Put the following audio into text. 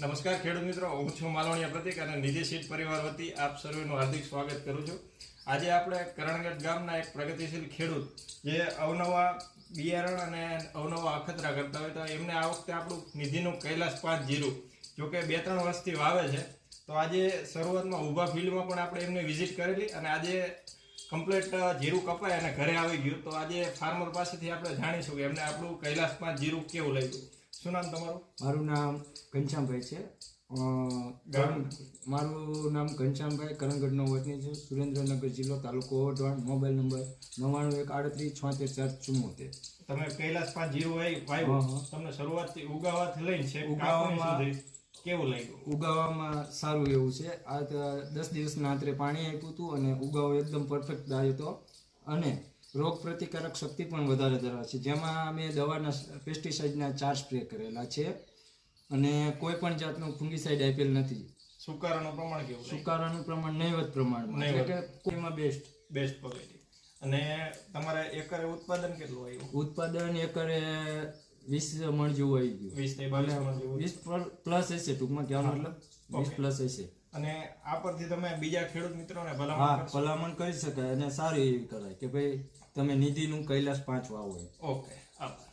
નમસ્કાર ખેડૂત મિત્રો, હું છું માલવણીયા પ્રતિક અને નિધિ સીટ પરિવાર વતી આપ સર્વેનું હાર્દિક સ્વાગત કરું છું. આજે આપણે કરણગઢ ગામના એક પ્રગતિશીલ ખેડૂત જે અવનવા બિયારણ અને અવનવા અખતરા કરતા હોય તો એમને આ વખતે આપણું નિધિનું કૈલાસ પાંચ જીરું જો કે બે ત્રણ વર્ષથી વાવે છે, તો આજે શરૂઆતમાં ઊભા ફિલ્ડમાં પણ આપણે એમને વિઝિટ કરેલી અને આજે કમ્પ્લીટ જીરું કપાય અને ઘરે આવી ગયું. તો આજે ફાર્મર પાસેથી આપણે જાણીશું કે એમને આપણું કૈલાસ પાંચ જીરું કેવું લાગ્યું. શું નામ તમારું? મારું નામ ઘનશ્યામભાઈ છે. મારું નામ ઘનશ્યામભાઈ કરણગઢનો વતની છે. સુરેન્દ્રનગર જિલ્લો તાલુકો ઓઢવાણ મોબાઈલ નંબર નવ્વાણું એક આડત્રીસ છોતેર ચાર ચુમ્મોતેર. તમે કૈલાસ પાંચ જીરો હા, તમને શરૂઆતથી ઉગાવાથી લઈને છે ઉગાવામાં- કેવું લાગ્યું? ઉગાવામાં સારું એવું છે. આ દસ દિવસના અંતરે પાણી આપ્યું હતું અને ઉગાવો એકદમ પરફેક્ટ આવ્યો હતો અને રોગ પ્રતિકારક શક્તિ પણ વધારે ધરાવે છે. જેમાં અમે દવાના પેસ્ટિસાઇડના ચાર સ્પ્રે કરેલા છે અને કોઈ પણ જાતનું ફુંગીસાઇડ આપેલ નથી. સુકારાનું પ્રમાણ કેવું સુકારાનું પ્રમાણ નહીવત પ્રમાણમાં. એટલે કે કોઈમાં બેસ્ટ બેસ્ટ પગેટી અને તમારે એકરે ઉત્પાદન કેટલું આવ્યું? ઉત્પાદન એકરે વીસ મણ જેવું આવી ગયું. વીસથી બાવીસ મણ જેવું. વીસ પ્લસ હશે ટૂંકમાં કહેવાનો મતલબ વીસ પ્લસ હશે. અને આ પરથી તમે બીજા ખેડૂત મિત્રોને ભલામણ ભલામણ કરી શકાય અને સારી એવી કરાય કે ભાઈ તમે નિધિનું કૈલાસ પાંચ વાવો ઓકે આભાર.